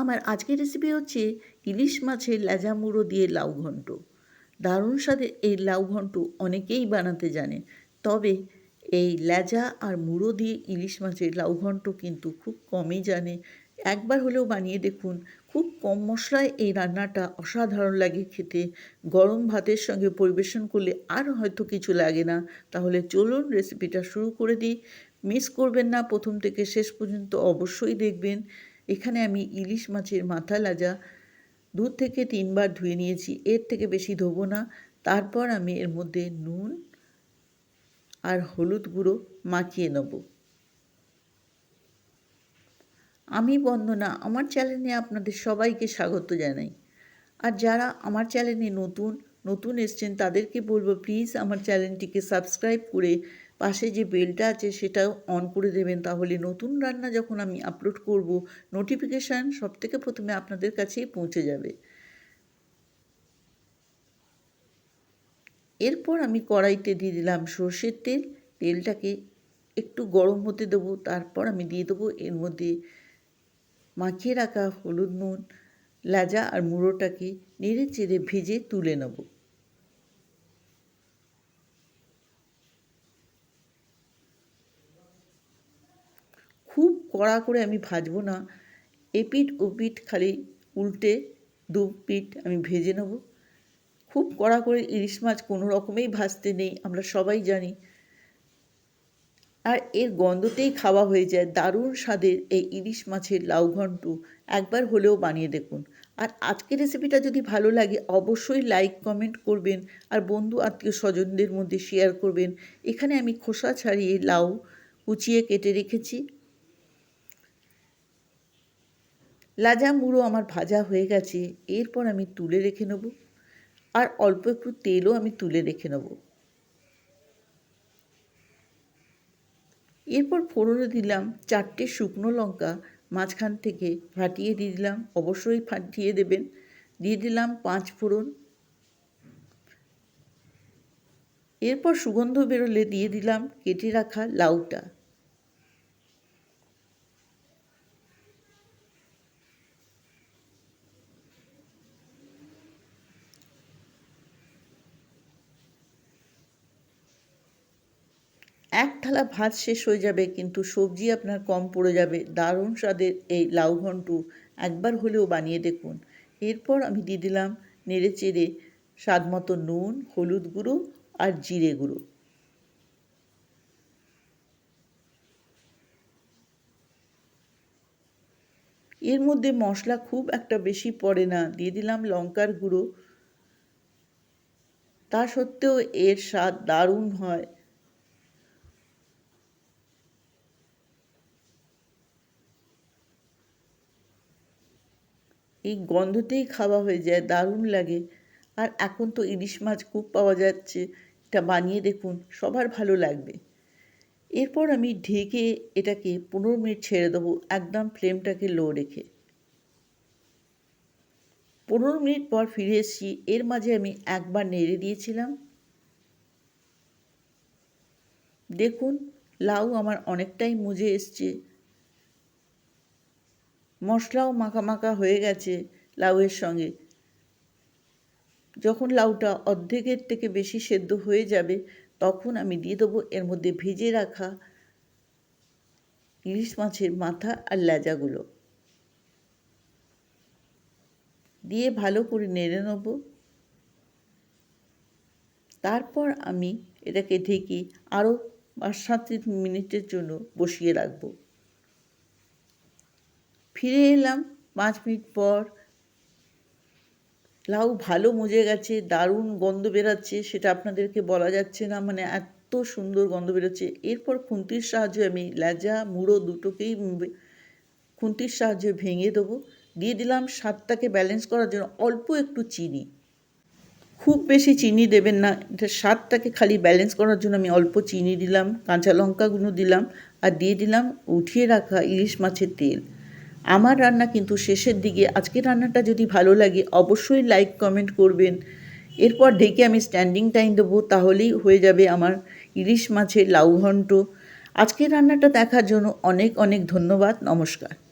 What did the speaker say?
আমার আজকের রেসিপি হচ্ছে ইলিশ মাছের লেজা মুড়ো দিয়ে লাউ ঘন্ট। দারুণ স্বাদের এই লাউ ঘন্ট অনেকেই বানাতে জানে। তবে এই লেজা আর মুড়ো দিয়ে ইলিশ মাছের লাউ ঘন্ট কিন্তু খুব কমই জানে। একবার হলেও বানিয়ে দেখুন, খুব কম মশলায় এই রান্নাটা অসাধারণ লাগে খেতে। গরম ভাতের সঙ্গে পরিবেশন করলে আর হয়তো কিছু লাগে না। তাহলে চলুন রেসিপিটা শুরু করে দিই। মিস করবেন না, প্রথম থেকে শেষ পর্যন্ত অবশ্যই দেখবেন। এখানে আমি ইলিশ মাছের মাথা লাজা দু থেকে তিনবার ধুয়ে নিয়েছি। এর থেকে বেশি ধোবো না। তারপর আমি এর মধ্যে নুন আর হলুদ গুঁড়ো মাখিয়ে নেব। আমি বন্দনা, আমার চ্যানেলে আপনাদের সবাইকে স্বাগত জানাই। আর যারা আমার চ্যানেলে নতুন নতুন এসছেন তাদেরকে বলব, প্লিজ আমার চ্যানেলটিকে সাবস্ক্রাইব করে পাশে যে বেলটা আছে সেটাও অন করে দেবেন। তাহলে নতুন রান্না যখন আমি আপলোড করব নোটিফিকেশান সব থেকে প্রথমে আপনাদের কাছেই পৌঁছে যাবে। এরপর আমি কড়াইতে দিয়ে দিলাম সর্ষের তেল। তেলটাকে একটু গরম হতে দেবো, তারপর আমি দিয়ে দেবো এর মধ্যে মাখিয়ে রাখা হলুদ নুন, লাজা আর মুড়োটাকে নেড়ে চেড়ে ভেজে তুলে নেব। খুব কড়া করে আমি ভাজবো না। এপিঠ ওপিঠ খালি উল্টে দু পিঠ আমি ভেজে নেব। খুব কড়া করে ইলিশ মাছ কোনো রকমেই ভাজতে নেই, আমরা সবাই জানি। আর এর গন্ধতেই খাওয়া হয়ে যায়, দারুণ স্বাদের এই ইলিশ মাছের লাউ ঘন্ট। একবার হলেও বানিয়ে দেখুন। আর আজকের রেসিপিটা যদি ভালো লাগে, অবশ্যই লাইক কমেন্ট করবেন আর বন্ধু আত্মীয় স্বজনদের মধ্যে শেয়ার করবেন। এখানে আমি খোসা ছাড়িয়ে লাউ কুচিয়ে কেটে রেখেছি। লাজা মুড়ো আমার ভাজা হয়ে গেছে, এরপর আমি তুলে রেখে নেব। আর অল্প একটু তেলও আমি তুলে রেখে নেব। এরপর ফোড়নে দিলাম চারটে শুকনো লঙ্কা, মাঝখান থেকে ফাটিয়ে দিয়ে দিলাম, অবশ্যই ফাটিয়ে দেবেন। দিয়ে দিলাম পাঁচ ফোড়ন। এরপর সুগন্ধ বেরোলে দিয়ে দিলাম কেটে রাখা লাউটা। এক থালা ভাত শেষ হয়ে যাবে, কিন্তু সবজি আপনার কম পড়ে যাবে। দারুণ স্বাদের এই লাউ ঘন্ট একবার হলেও বানিয়ে দেখুন। এরপর আমি দিয়ে দিলাম নেড়ে চেড়ে স্বাদ মতো নুন, হলুদ গুঁড়ো আর জিরে গুঁড়ো। এর মধ্যে মশলা খুব একটা বেশি পড়ে না। দিয়ে দিলাম লঙ্কার গুঁড়ো। তা সত্ত্বেও এর স্বাদ দারুণ হয়। এই গন্ধতেই খাওয়া হয়ে যায়, দারুণ লাগে। আর এখন তো ইলিশ মাছ খুব পাওয়া যাচ্ছে, এটা বানিয়ে দেখুন, সবার ভালো লাগবে। এরপর আমি ঢেকে এটাকে পনেরো মিনিট ছেড়ে দেবো, একদম ফ্লেমটাকে লো রেখে। পনেরো মিনিট পর ফিরে এসেছি, এর মাঝে আমি একবার নেড়ে দিয়েছিলাম। দেখুন, লাউ আমার অনেকটাই মুজে এসছে। মশলাও মাখা হয়ে গেছে লাউয়ের সঙ্গে। যখন লাউটা অর্ধেকের থেকে বেশি সেদ্ধ হয়ে যাবে, তখন আমি দিয়ে দেবো এর মধ্যে ভেজে রাখা ইলিশ মাছের মাথা আর লেজাগুলো। দিয়ে ভালো করে নেড়ে নেব। তারপর আমি এটাকে ঢেকে আরও পাঁচ সাত মিনিটের জন্য বসিয়ে রাখব। ফিরে এলাম পাঁচ মিনিট পর। লাউ ভালো মজে গেছে, দারুণ গন্ধ বেরাচ্ছে, সেটা আপনাদেরকে বলা যাচ্ছে না মানে এত সুন্দর গন্ধ বেরোচ্ছে। এরপর খুন্তির সাহায্যে আমি লেজা মুড়ো দুটোকেই খুন্তির সাহায্যে ভেঙে দেবো। দিয়ে দিলাম স্বাদটাকে ব্যালেন্স করার জন্য অল্প একটু চিনি। খুব বেশি চিনি দেবেন না, এটা স্বাদটাকে খালি ব্যালেন্স করার জন্য আমি অল্প চিনি দিলাম, কাঁচা লঙ্কাগুলো দিলাম, আর দিয়ে দিলাম উঠিয়ে রাখা ইলিশ মাছের তেল। আমার রান্না কিন্তু শেষের দিকে, আজকের রান্নাটা যদি ভালো লাগে অবশ্যই লাইক কমেন্ট করবেন। এরপর ডেকে আমি স্ট্যান্ডিং টাইম দেবো, তাহলেই হয়ে যাবে আমার ইলিশ মাছের লাউ ঘন্ট। আজকের রান্নাটা দেখার জন্য অনেক অনেক ধন্যবাদ, নমস্কার।